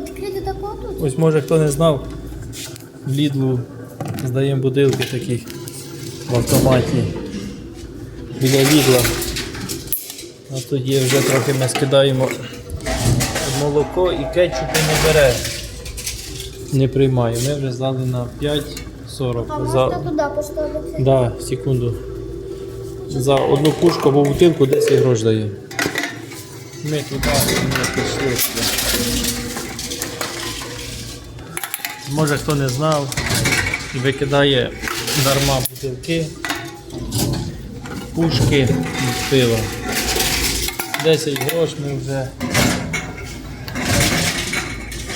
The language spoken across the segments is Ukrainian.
Відкрити таку тут? Ось може хто не знав, в Лідлу здаємо бутилки такі в автоматі біля Лідла. А тоді вже трохи ми скидаємо молоко і кетчупу не бере. Не приймає. Ми вже здали на 5,40. А можна За... туди поставити? Да, секунду. За одну пушку або бутилку 10 грош дає. Ми туди не пішли. Може хто не знав і викидає дарма бутилки, пушки від пива. 10 грош ми вже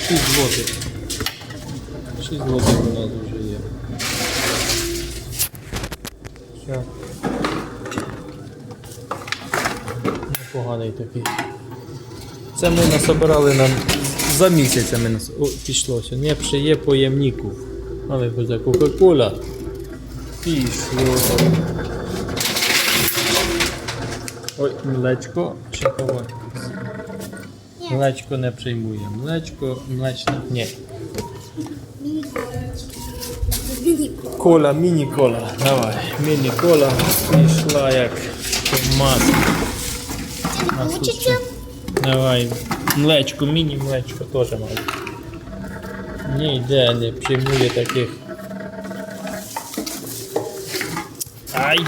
6 злотих. 6 злотих у нас вже є. Все. Непоганий такий. Це ми насобирали нам за місяць ми нас О, пішло. Не ще є по ємніку. Але буде Кока-Кола. Пішло. Ой, млечко. Ще кого? Млечко не приймує. Млечко, млечне. Ні. Кола, міні-кола. Давай. Міні-кола пішла як масло. Давай. Млечко, міні-млечко теж має. Ніде не приймує таких. Ай!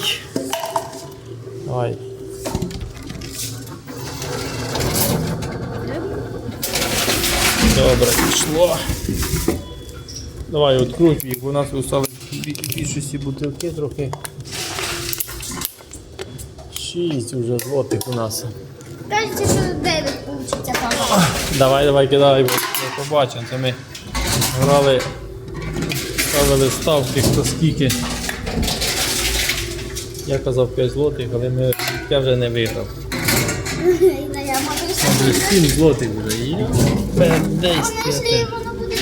Ай. Добре, пішло. Давай відкручуй у нас бі- більшості бутилки трохи. Шість вже злотих у нас. Кажеться, що 9 Давай, давай, кидай, бо ми побачимо. Це ми грали, ставили ставки, хто скільки. Я казав 5 злотих, але ми, я вже не виграв. Я можу вже 7 злотих вже. І А десь якщо воно буде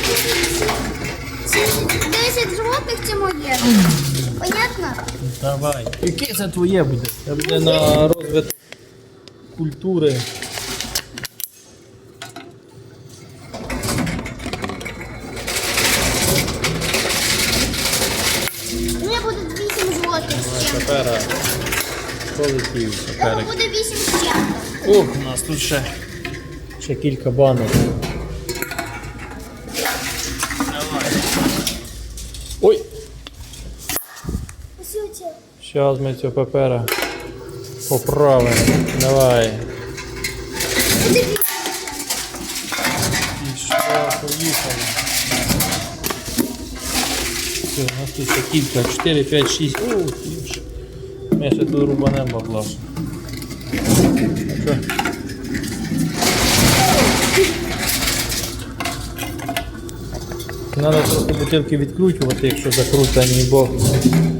10 злотих це моє. Понятно? Давай. Яке це твоє буде? Це буде на розвиток культури. У мене буде 8 злотих з полетів. Тому Тепер. буде 8 з чим. Ох, у нас тут ще, ще кілька банок. Ой, зараз ми цього папера поправимо. Давай. Буде 8. Пішла, поїхали. Все, у нас тут кілька. 4, 5, 6. О, більше. Ми ще тут рубанемо бабла. Треба трохи бутилки відкручувати, якщо закрутані, бо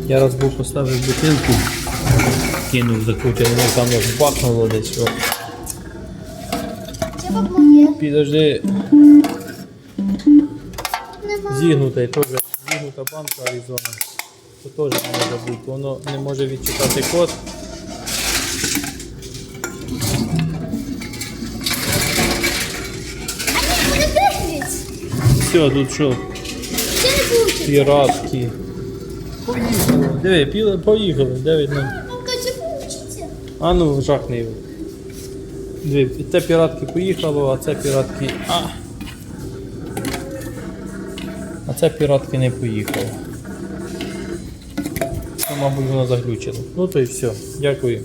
я раз був поставив бутилку, кинув закручений, ну там аж бахнуло десь. О. Підожди, зігнута, теж зігнута банка Аризона. Це теж не може бути. Воно не може відчитати код. А ні, буде 9. Все, тут що? Піратки. Поїхали. Диви, поїхали. Дев'ять нам. Це. А ну, жахни. Диви, це піратки поїхало, а це піратки. А. Це піратки не поїхало. Ну, мабуть, воно заглючило. Ну то і все. Дякую.